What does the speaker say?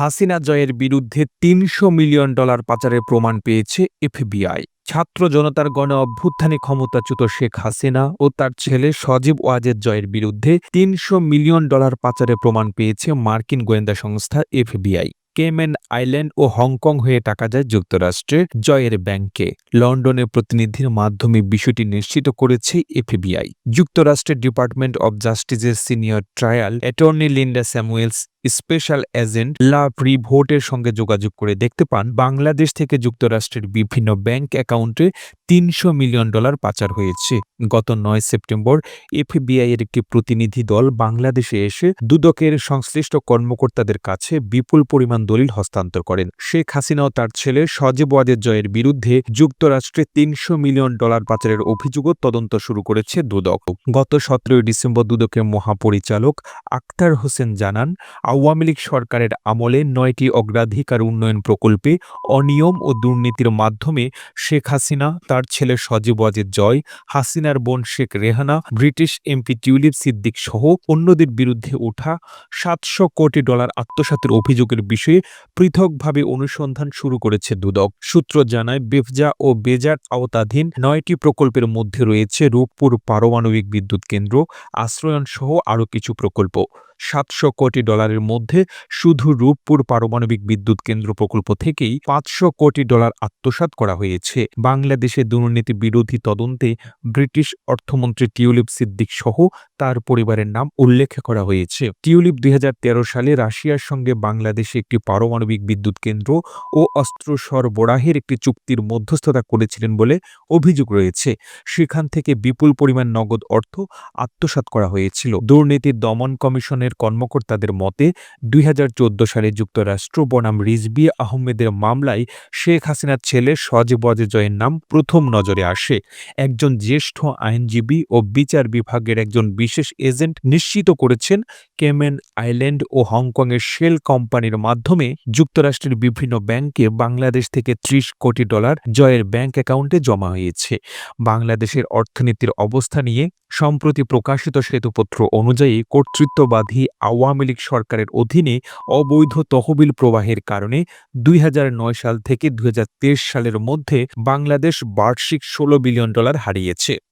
হাসিনা জয়ের বিরুদ্ধে তিনশো মিলিয়ন ডলার পাচারের প্রমাণ পেয়েছে এফবিআই। ছাত্র জনতার গণ অভ্যুত্থানে ক্ষমতাচ্যুত শেখ হাসিনা ও তার ছেলে সজীব ওয়াজেদ জয়ের বিরুদ্ধে তিনশো মিলিয়ন ডলার পাচারের প্রমাণ পেয়েছে মার্কিন গোয়েন্দা সংস্থা এফবিআই। কেমেন আইল্যান্ড ও হংকং হয়ে টাকা যায় যুক্তরাষ্ট্রে জয়ের ব্যাংকে। লন্ডনের প্রতিনিধির মাধ্যমে বিষয়টি নিশ্চিত করেছে এফবিআই। যুক্তরাষ্ট্রের ডিপার্টমেন্ট অব জাস্টিসের senior trial attorney Linda Samuels special agent La প্রিভোটের সঙ্গে যোগাযোগ করে দেখতে পান বাংলাদেশ থেকে যুক্তরাষ্ট্রের বিভিন্ন ব্যাংক অ্যাকাউন্টে তিনশো মিলিয়ন ডলার পাচার হয়েছে। গত নয় সেপ্টেম্বর এফবিআই এর একটি প্রতিনিধি দল বাংলাদেশে এসে দুদকের সংশ্লিষ্ট কর্মকর্তাদের কাছে বিপুল পরিমাণ দলিল হস্তান্তর করেন। শেখ হাসিনা ও তার ছেলে সজীব ওয়াজেদ জয়ের বিরুদ্ধে যুক্তরাষ্ট্রে তিনশো মিলিয়ন ডলার পাচারের অভিযোগও তদন্ত শুরু করেছে দুদক। গত সতেরোই ডিসেম্বর দুদকের মহাপরিচালক আক্তার হোসেন জানান আওয়ামী লীগ সরকারের আমলে নয়টি অগ্রাধিকার উন্নয়ন প্রকল্পে অনিয়ম ও দুর্নীতির মাধ্যমে শেখ হাসিনা, তার ছেলে সজীব ওয়াজেদ জয়, হাসিনার বোন Sheikh Rehana, British MP Tulip Siddiq সহ অন্যদের বিরুদ্ধে ওঠা সাতশো কোটি ডলার আত্মসাতের অভিযোগের বিষয়ে পৃথকভাবে অনুসন্ধান শুরু করেছে দুদক। সূত্র জানায়, বেফজা ও বেজার আওতাধীন নয়টি প্রকল্পের মধ্যে রয়েছে রূপপুর পারমাণবিক বিদ্যুৎ কেন্দ্র, আশ্রয়ন সহ আরও কিছু প্রকল্প। সাতশো কোটি ডলারের মধ্যে শুধু রূপপুর পারমাণবিক বিদ্যুৎ কেন্দ্র প্রকল্প থেকেই পাঁচশো কোটি ডলার আত্মসাৎ করা হয়েছে। বাংলাদেশে দুর্নীতি বিরোধী তদন্তে ব্রিটিশ অর্থমন্ত্রী টিউলিপ সিদ্দিক সহ তার পরিবারের নাম উল্লেখ করা হয়েছে। টিউলিপ দু হাজার তেরো সালে রাশিয়ার সঙ্গে বাংলাদেশে একটি পারমাণবিক বিদ্যুৎ কেন্দ্র ও অস্ত্র সরবরাহের একটি চুক্তির মধ্যস্থতা করেছিলেন বলে অভিযোগ রয়েছে। সেখান থেকে বিপুল পরিমাণ নগদ অর্থ আত্মসাৎ করা হয়েছিল। দুর্নীতির দমন কমিশনের কর্মকর্তাদের মতে দুই হাজার চোদ্দ সালে যুক্তরাষ্ট্র বনাম রিজবি আহমেদের মামলায় শেখ হাসিনার ছেলে সজীব জয়ের নাম প্রথম নজরে আসে। একজন জ্যেষ্ঠ আইনজীবী ও বিচার বিভাগের একজন বিশেষ এজেন্ট নিশ্চিত করেছেন কেমেন আইল্যান্ড ও হংকংয়ের শেল কোম্পানির মাধ্যমে যুক্তরাষ্ট্রের বিভিন্ন ব্যাংকে বাংলাদেশ থেকে ত্রিশ কোটি ডলার জয়ের ব্যাংক অ্যাকাউন্টে জমা হয়েছে। বাংলাদেশের অর্থনীতির অবস্থা নিয়ে সম্প্রতি প্রকাশিত শ্বেতপত্র অনুযায়ী কর্তৃত্ববাদী আওয়ামী লীগ সরকারের অধীনে অবৈধ তহবিল প্রবাহের কারণে দুই হাজার নয় সাল থেকে দুই হাজার তেইশ সালের মধ্যে বাংলাদেশ বার্ষিক ষোলো বিলিয়ন ডলার হারিয়েছে।